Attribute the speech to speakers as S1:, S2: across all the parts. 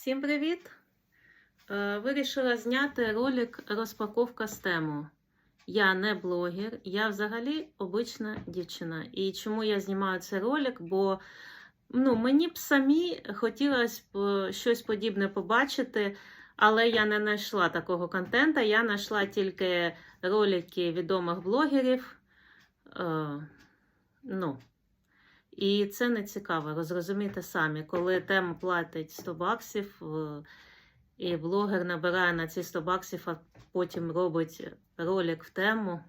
S1: Всім привіт! Е, Вирішила зняти ролик розпаковка з тему. Я не блогер, я взагалі обична дівчина. І чому я знімаю цей ролик? Бо ну, мені б самі хотілося б е, щось подібне побачити, але я не знайшла такого контенту. Я знайшла тільки ролики відомих блогерів. Е, ну, і це не цікаво, розрозумійте самі, коли тема платить 100 баксів, е, і блогер набирає на ці 100 баксів, а потім робить ролик в тему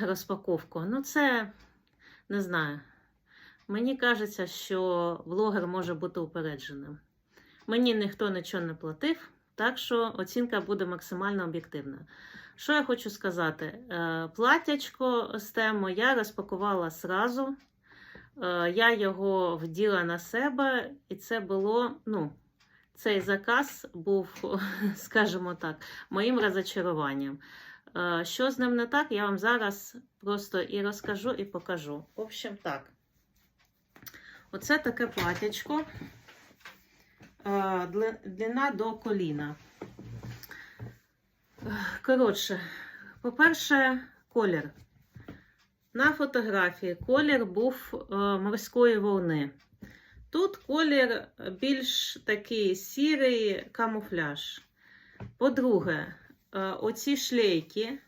S1: розпаковку. Ну, це не знаю. Мені кажеться, що блогер може бути упередженим. Мені ніхто нічого не платив, так що оцінка буде максимально об'єктивна. Що я хочу сказати? Е, Платячко з тему я розпакувала сразу. Е, Я його вділа на себе, і це було, ну, цей заказ був, скажімо так, моїм розочаруванням. Е, Що з ним не так, я вам зараз просто і розкажу, і покажу. В общем, так. Оце таке платячко. Длина до коліна. Коротше, по-перше, колір. На фотографії колір був е, морської волни. Тут колір більш такий сірий камуфляж. По-друге, е, оці шлейки,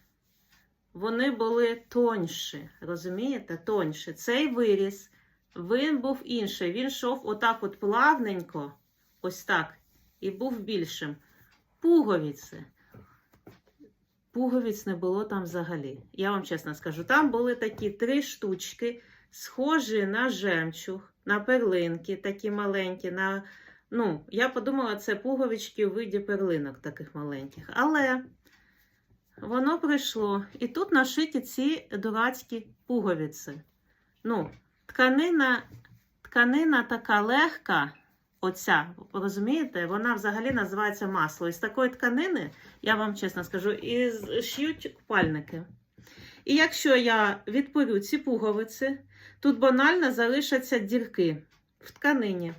S1: вони були тонші. Розумієте? Тонші. Цей виріз, він був інший. Він йшов отак от плавненько, ось так, і був більшим. Пуговиці. Пуговиць не було там взагалі. Я вам чесно скажу, там були такі три штучки, схожі на жемчуг, на перлинки, такі маленькі. На... Ну, я подумала, це пуговички у виді перлинок таких маленьких. Але воно прийшло. І тут нашиті ці дурацькі пуговиці. Ну, тканина, тканина така легка. Оця, розумієте, вона взагалі називається масло. Із такої тканини, я вам чесно скажу, і з- шиють купальники. І якщо я відпорю ці пуговиці, тут банально залишаться дірки в тканині.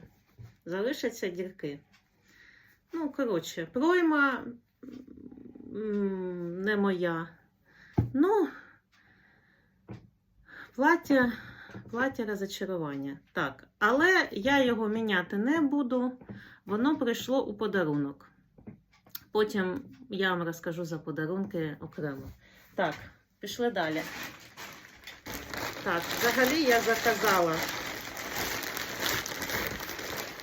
S1: Залишаться дірки. Ну, коротше, пройма не моя. Ну, плаття, плаття розочарування. Так, але я його міняти не буду. Воно прийшло у подарунок. Потім я вам розкажу за подарунки окремо. Так, пішли далі. Так, взагалі я заказала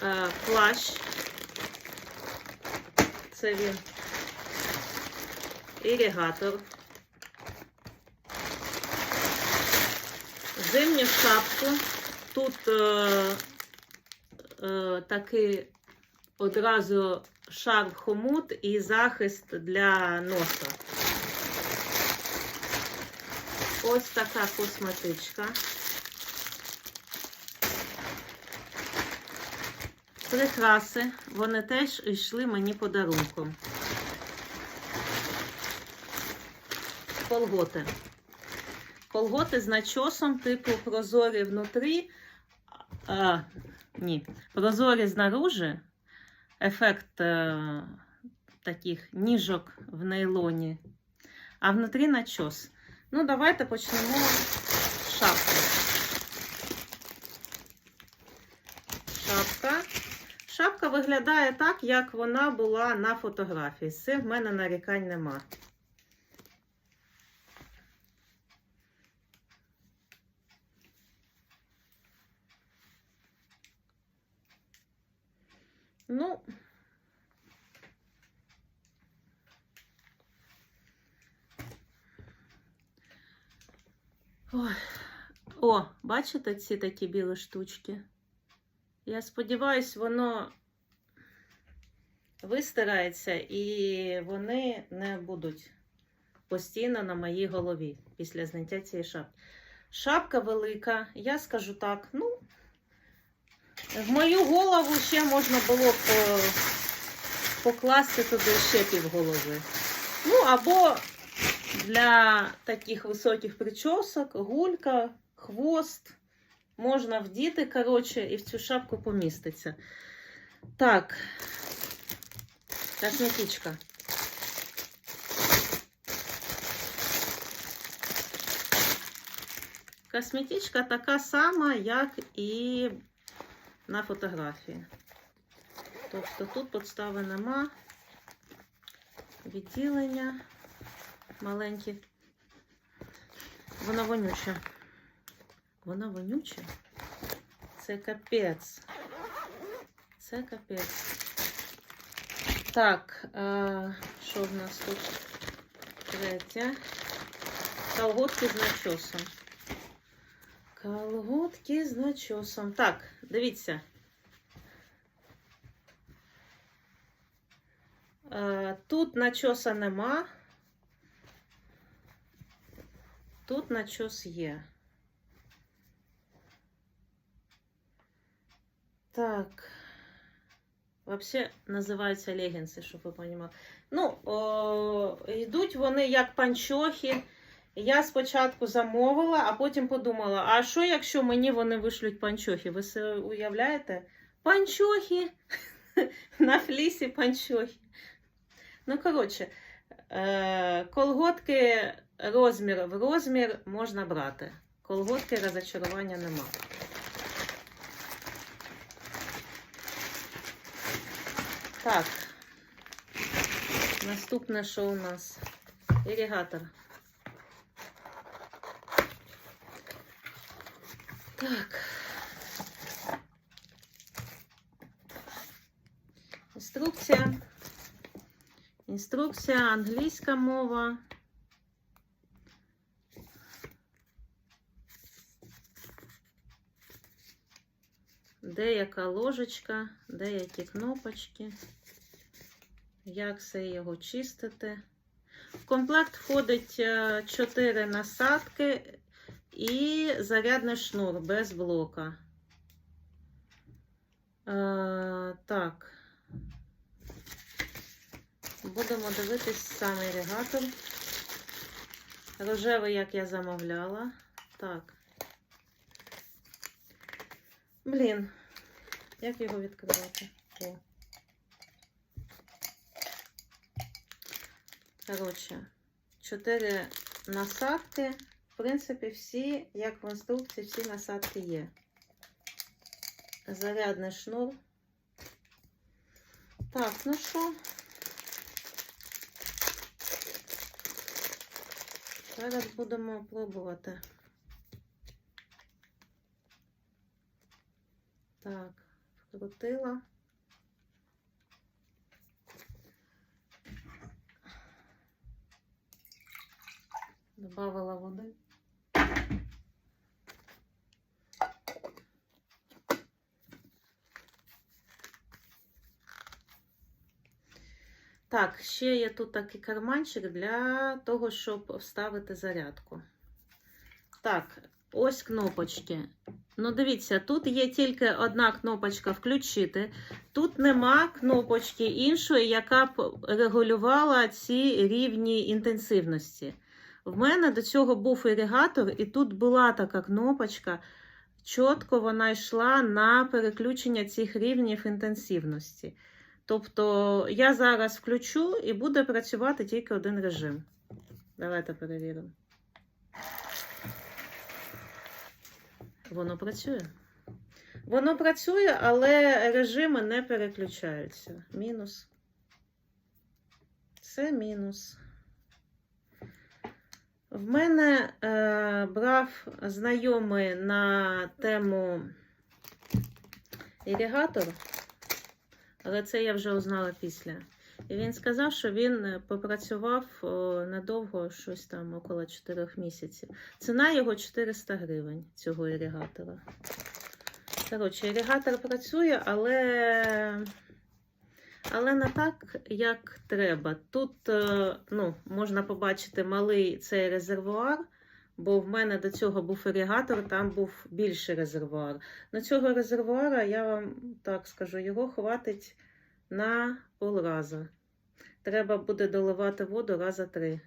S1: е, плащ. Це він. Іригатор. Зимню шапку. Тут е, е, такий одразу шарф хомут і захист для носа. Ось така косметичка. Прикраси, вони теж йшли мені подарунком. Колготи. Колготи з начосом, типу прозорі внутрі. А, ні, прозорі знаружи. Ефект е, таких ніжок в нейлоні. А внутрі начос. Ну, давайте почнемо з шапки. Шапка. Шапка виглядає так, як вона була на фотографії. З в мене нарікань нема. Ну, Ой. О, бачите ці такі білі штучки? Я сподіваюся, воно вистирається і вони не будуть постійно на моїй голові після зняття цієї шапки. Шапка велика, я скажу так, ну, в мою голову ще можна було б покласти туди ще півголови. Ну, або для таких високих причосок, гулька, хвост. Можна вдіти, коротше, і в цю шапку поміститься. Так. Косметичка. Косметичка така сама, як і на фотографії. Тобто тут подстави нема, відділення маленькі. Вона вонюча. Вона вонюча. Це капець. Це капець. Так, а, що в нас тут? Третє. Колготки з начосом. Колготки з начосом. Так, дивіться. Е, Тут начоса нема. Тут начос є. Так. Вообще називаються легінси, щоб ви розуміли. Ну, йдуть вони як панчохи. Я спочатку замовила, а потім подумала: а що, якщо мені вони вишлють панчохи? Ви себе уявляєте? Панчохи! На флісі панчохи. Ну, коротше, е, колготки розмір в розмір можна брати. Колготки розочарування нема. Так. Наступне, що у нас? Іригатор. Так. Інструкція. Інструкція, англійська мова. Деяка ложечка, деякі кнопочки. Як все його чистити. В комплект входить 4 насадки і зарядний шнур без блока. Е, так. Будемо дивитись сам іригатор. Рожевий, як я замовляла. Так. Блін, як його відкривати? О. Коротше, чотири насадки. В принципі, всі, як в інструкції, всі насадки є. Зарядний шнур. Так, ну що? Зараз будемо пробувати. Так, вкрутила. Добавила води. Так, ще є тут такий карманчик для того, щоб вставити зарядку. Так, ось кнопочки. Ну, дивіться, тут є тільки одна кнопочка включити. Тут нема кнопочки іншої, яка б регулювала ці рівні інтенсивності. В мене до цього був іригатор, і тут була така кнопочка. Чітко вона йшла на переключення цих рівнів інтенсивності. Тобто я зараз включу і буде працювати тільки один режим. Давайте перевіримо. Воно працює. Воно працює, але режими не переключаються. Мінус. Це мінус. В мене е, брав знайомий на тему іригатор, але це я вже узнала після. І він сказав, що він е, попрацював о, недовго, щось там около 4 місяців. Ціна його 400 гривень цього іригатора. Коротше, іригатор працює, але, але не так, як треба. Тут е, ну, можна побачити малий цей резервуар, бо в мене до цього був іригатор, там був більший резервуар. На цього резервуара, я вам так скажу, його хватить на полраза. Треба буде доливати воду раза три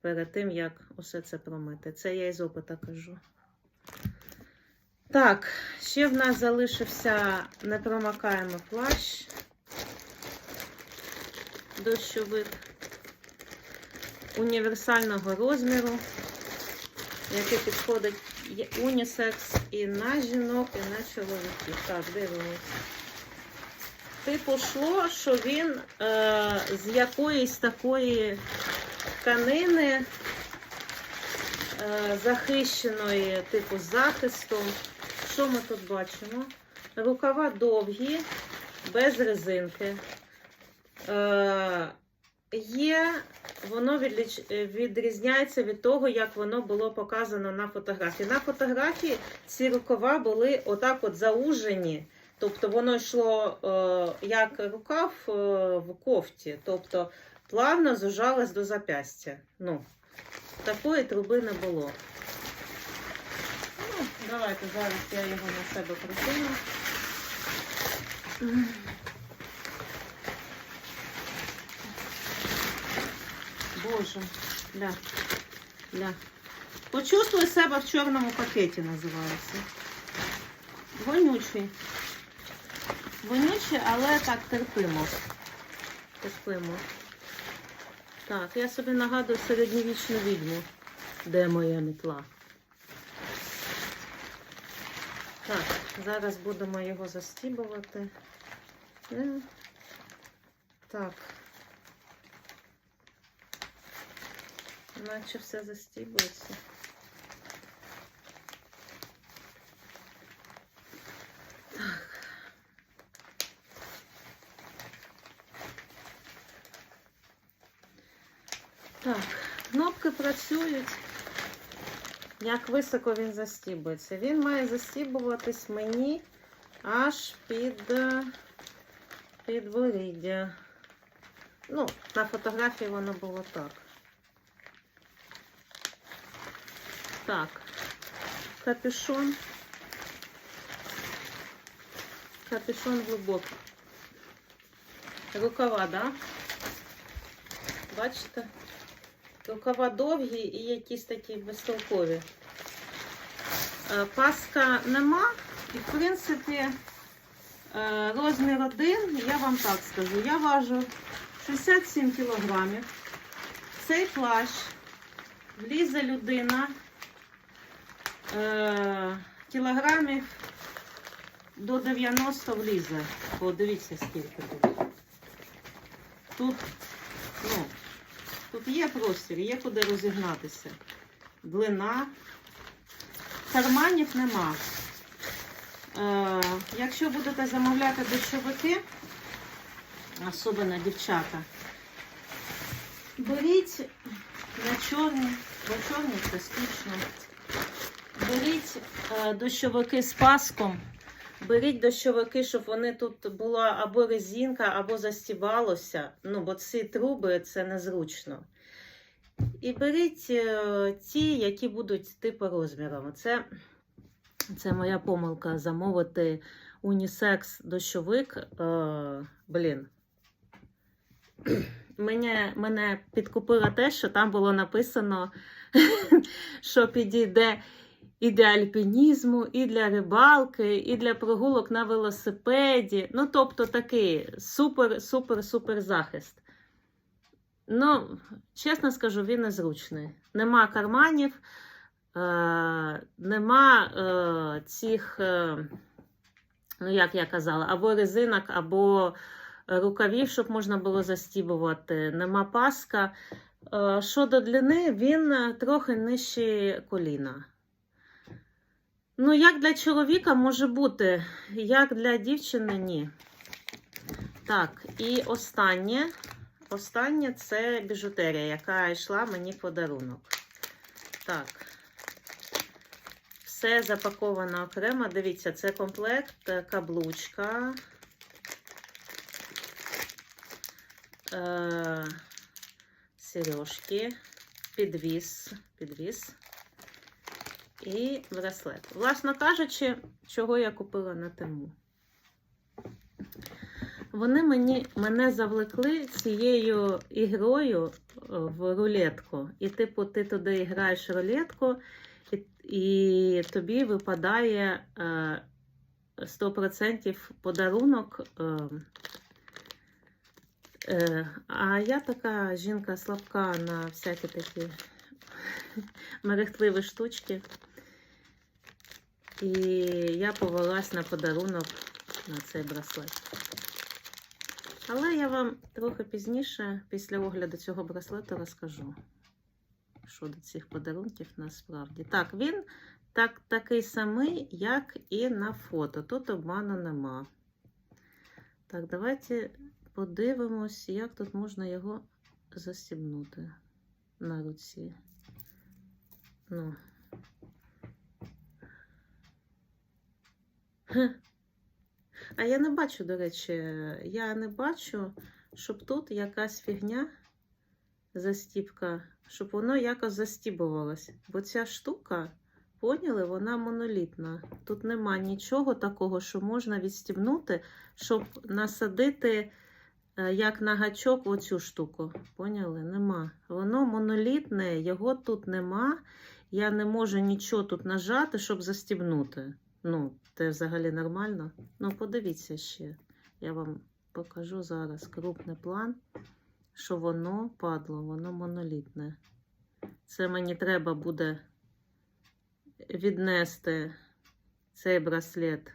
S1: перед тим, як усе це промити. Це я із опита кажу. Так, ще в нас залишився непромокаємий плащ. Дощовик універсального розміру, який підходить унісекс і на жінок, і на чоловіків. Так, дивимось. Типу шло, що він е, з якоїсь такої тканини е, захищеної, типу, з захистом. Що ми тут бачимо? Рукава довгі, без резинки. Е, є, воно відрізняється від того, як воно було показано на фотографії. На фотографії ці рукава були отак от заужені. Тобто воно йшло е, як рукав е, в кофті, тобто плавно зужалось до запястя. Ну, такої труби не було. Ну, давайте зараз я його на себе прикину. Боже, ля, ля. Почувствуй себе в чорному пакеті, називається. Вонючий. Вонючий, але так терпимо. Терпимо. Так, я собі нагадую середньовічну відьму. Де моя мітла? Так, зараз будемо його застібувати. Е, Так. Наче все застібується. Так, кнопки працюють. Як високо він застібується? Він має застібуватись мені аж під е, підборіддя. Ну, на фотографії воно було так. Так, капюшон. Капюшон глибокий. Рукава, да? Бачите? Рукава довгі і якісь такі безтолкові. Е, Паска нема. І, в принципі, е, розмір один, я вам так скажу, я важу 67 кілограмів. Цей плащ влізе людина е, кілограмів до 90 влізе. О, дивіться, скільки тут. Тут, ну, Тут є простір, є куди розігнатися. Длина. Карманів нема. Е, якщо будете замовляти дощовики, особливо дівчата, беріть на чорні, бо чорні це скучно. Беріть е, дощовики з паском. Беріть дощовики, щоб вони тут була або резинка, або застібалося. Ну, бо ці труби це незручно. І беріть е, ті, які будуть типу розміром. Це, це моя помилка замовити унісекс дощовик. Е, блін. Мене, мене підкупило те, що там було написано, що підійде і для альпінізму, і для рибалки, і для прогулок на велосипеді. Ну, тобто такий супер, супер, супер захист. Ну, чесно скажу, він незручний. Нема карманів, е, нема е, цих, е, ну, як я казала, або резинок, або рукавів, щоб можна було застібувати. Нема паска. Е, щодо длини, він трохи нижче коліна. Ну, як для чоловіка може бути, як для дівчини ні. Так, і останнє. Останнє це біжутерія, яка йшла мені подарунок. Так. Все запаковано окремо. Дивіться, це комплект, е, каблучка. Е, сережки, підвіс, підвіс і браслет. Власно кажучи, чого я купила на тему. Вони мені, мене завлекли цією ігрою е, в рулетку. І, типу, ти туди граєш рулетку, і, і тобі випадає е, 100% подарунок. Е, е, а я така жінка слабка на всякі такі мерехтливі штучки. І я повелась на подарунок на цей браслет. Але я вам трохи пізніше, після огляду цього браслету, розкажу, що до цих подарунків насправді. Так, він так, такий самий, як і на фото. Тут обману нема. Так, давайте подивимось, як тут можна його застібнути на руці. Ну. А я не бачу, до речі, я не бачу, щоб тут якась фігня, застібка, щоб воно якось застібувалось. Бо ця штука, поняли, вона монолітна. Тут нема нічого такого, що можна відстібнути, щоб насадити е, як на гачок оцю штуку. Поняли? Нема. Воно монолітне, його тут нема. Я не можу нічого тут нажати, щоб застібнути. Ну, це взагалі нормально. Ну, подивіться ще. Я вам покажу зараз крупний план, що воно падло, воно монолітне. Це мені треба буде віднести цей браслет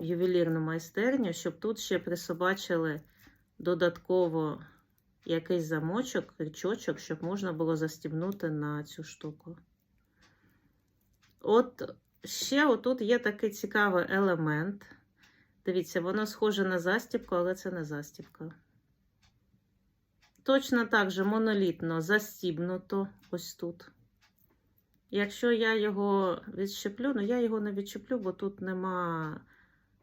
S1: в ювелірну майстерню, щоб тут ще присобачили додатково якийсь замочок, крючочок, щоб можна було застібнути на цю штуку. От ще отут є такий цікавий елемент. Дивіться, воно схоже на застібку, але це не застібка. Точно так же монолітно застібнуто ось тут. Якщо я його відщеплю, ну я його не відщеплю, бо тут нема,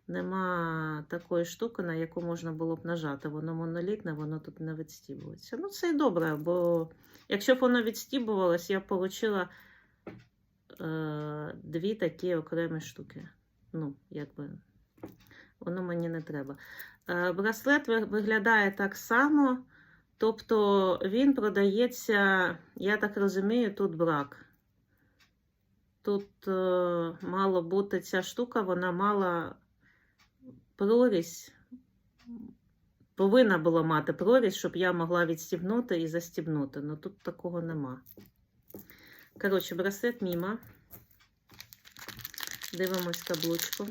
S1: нема такої штуки, на яку можна було б нажати. Воно монолітне, воно тут не відстібується. Ну, це й добре, бо якщо б воно відстібувалось, я б отримала е, дві такі окремі штуки. Ну, якби воно мені не треба. Е, браслет виглядає так само, тобто він продається, я так розумію, тут брак. Тут е, мало бути ця штука, вона мала прорізь. Повинна була мати прорізь, щоб я могла відстібнути і застібнути. Ну тут такого нема. Коротше, браслет міма. Дивимось каблучку.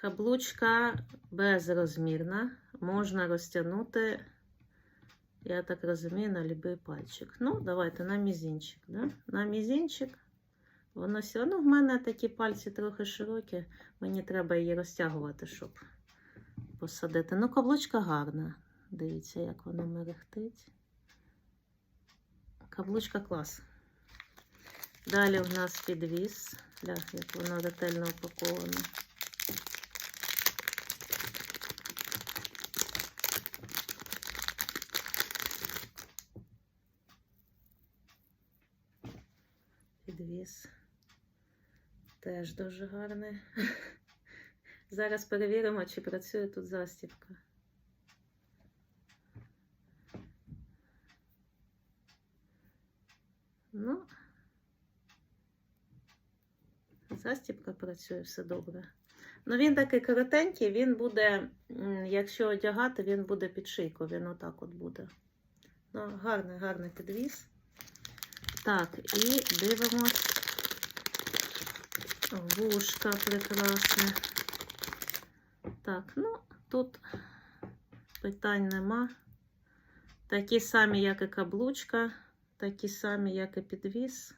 S1: Каблучка безрозмірна. Можна розтягнути, я так розумію, на будь-який пальчик. Ну, давайте на мізинчик. Да? На мізинчик. Воно все одно в мене такі пальці трохи широкі. Мені треба її розтягувати, щоб посадити. Ну, каблучка гарна. Дивіться, як вона мерехтить. Каблучка клас. Далі у нас підвіс. Як воно ретельно упаковано. Підвіс. Теж дуже гарний. Зараз перевіримо, чи працює тут застібка. Ну, застібка працює все добре. Ну, він такий коротенький, він буде, якщо одягати, він буде під шийку, він отак от буде. Ну, гарний, гарний підвіз. Так, і дивимось. Вушка прекрасне. Так, ну, тут питань нема. Такі самі, як і каблучка, такі самі, як і підвіз.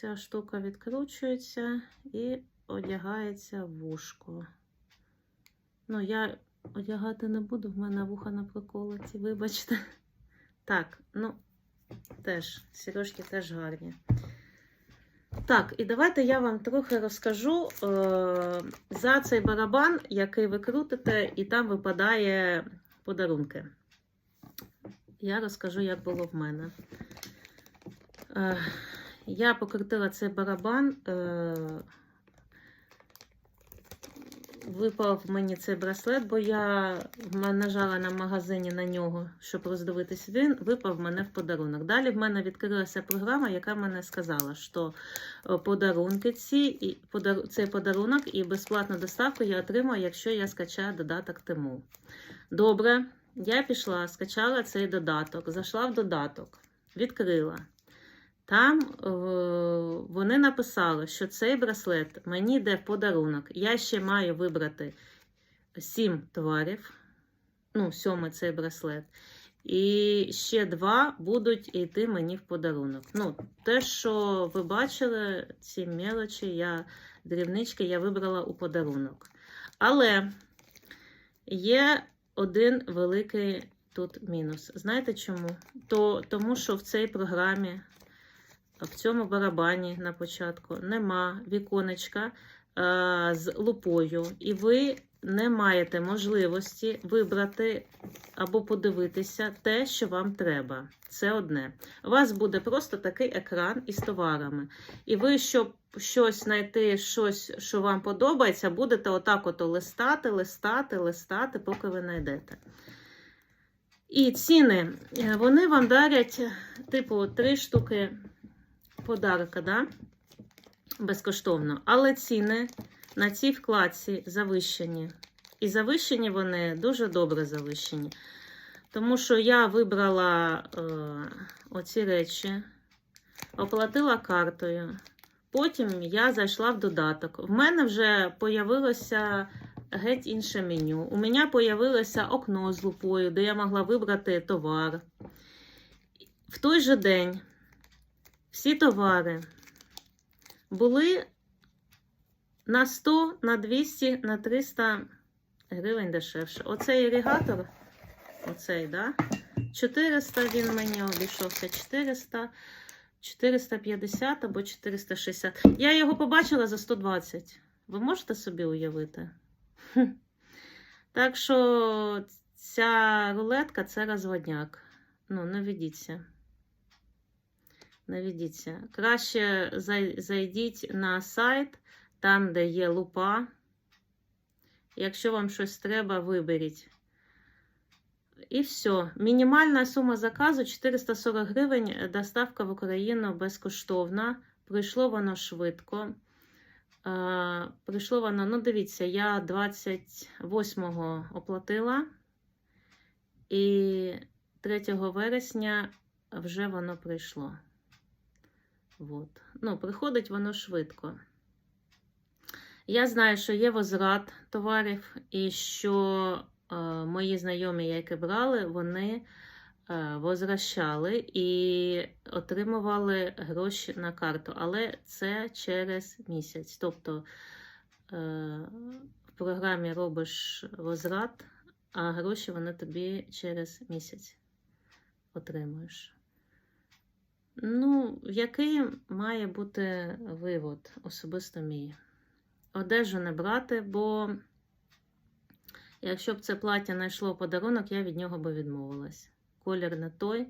S1: Ця штука відкручується і одягається в вушко. Ну, я одягати не буду, в мене вуха на проколоті, вибачте. Так, ну, теж, сірожки теж гарні. Так, і давайте я вам трохи розкажу е, за цей барабан, який ви крутите, і там випадає подарунки. Я розкажу, як було в мене. Е, я покрутила цей барабан. Е, випав мені цей браслет, бо я нажала на магазині на нього, щоб роздивитись. Він випав мене в подарунок. Далі в мене відкрилася програма, яка мене сказала, що е, подарунки ці, і цей подарунок і безплатну доставку я отримаю, якщо я скачаю додаток Тиму. Добре, я пішла, скачала цей додаток, зайшла в додаток, відкрила. Там е, вони написали, що цей браслет мені йде в подарунок. Я ще маю вибрати сім товарів. Ну, сьомий цей браслет. І ще два будуть йти мені в подарунок. Ну, те, що ви бачили, ці мелочі, я, дрібнички я вибрала у подарунок. Але є один великий тут мінус. Знаєте чому? То, тому що в цій програмі в цьому барабані на початку нема віконечка е, з лупою, і ви не маєте можливості вибрати або подивитися те, що вам треба. Це одне. У вас буде просто такий екран із товарами. І ви, щоб щось знайти, щось, що вам подобається, будете отак от листати, листати, листати, поки ви знайдете. І ціни, е, вони вам дарять, типу, три штуки подарка, да? безкоштовно. Але ціни на цій вкладці завищені. І завищені вони дуже добре завищені. Тому що я вибрала е, оці речі, оплатила картою. Потім я зайшла в додаток. В мене вже появилося геть інше меню. У мене появилося окно з лупою, де я могла вибрати товар. В той же день всі товари були на 100, на 200, на 300 гривень дешевше. Оцей іригатор, оцей, да? 400 він мені обійшовся, 400, 450 або 460. Я його побачила за 120. Ви можете собі уявити? Так що ця рулетка це розводняк. Ну, не ведіться. Не ведіться. Краще зайдіть на сайт, там, де є лупа. Якщо вам щось треба, виберіть. І все. Мінімальна сума заказу 440 гривень. Доставка в Україну безкоштовна. Прийшло воно швидко. Прийшло воно, ну дивіться, я 28-го оплатила, і 3 вересня вже воно прийшло. От. Ну, приходить воно швидко. Я знаю, що є возврат товарів, і що е, мої знайомі, які брали, вони е, возвращали і отримували гроші на карту. Але це через місяць. Тобто е, в програмі робиш возврат, а гроші вони тобі через місяць отримуєш. Ну, який має бути вивод особисто мій? Одежу не брати, бо якщо б це плаття знайшло подарунок, я від нього би відмовилась. Колір не той,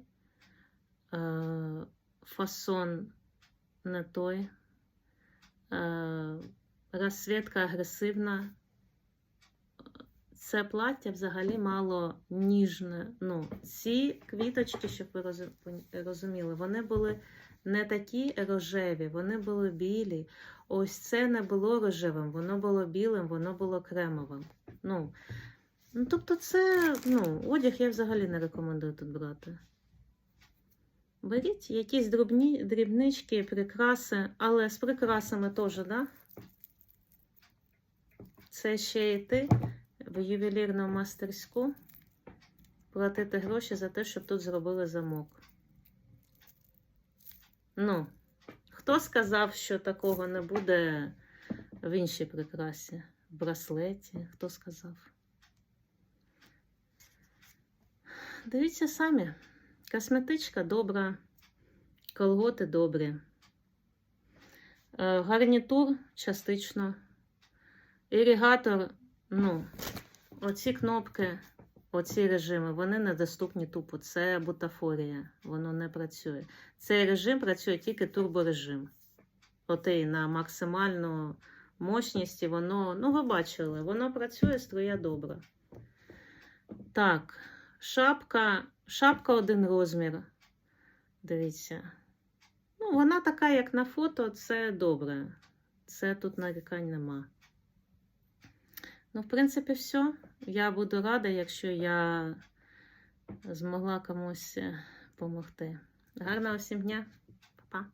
S1: е, фасон не той, е, розсвітка агресивна. Це плаття взагалі мало ніжне. Ну, ці квіточки, щоб ви розуміли, вони були не такі рожеві, вони були білі. Ось це не було рожевим, воно було білим, воно було кремовим. Ну, ну тобто, це ну, одяг я взагалі не рекомендую тут брати. Беріть якісь дрібні, дрібнички, прикраси, але з прикрасами теж, да? Це ще йти в ювелірну мастерську, платити гроші за те, щоб тут зробили замок. Ну, хто сказав, що такого не буде в іншій прикрасі? В браслеті? Хто сказав? Дивіться самі. Косметичка добра, колготи добрі. Е, Гарнітур частично. Іригатор, ну, оці кнопки, оці режими, вони недоступні тупо. Це бутафорія, воно не працює. Цей режим працює тільки турборежим. Отей на максимальну мощність, і воно, ну, ви бачили, воно працює, струя добра. Так, шапка, шапка один розмір. Дивіться. Ну, вона така, як на фото, це добре. Це тут нарікань нема. Ну, в принципі, все. Я буду рада, якщо я змогла комусь допомогти. Гарного всім дня. Па-па.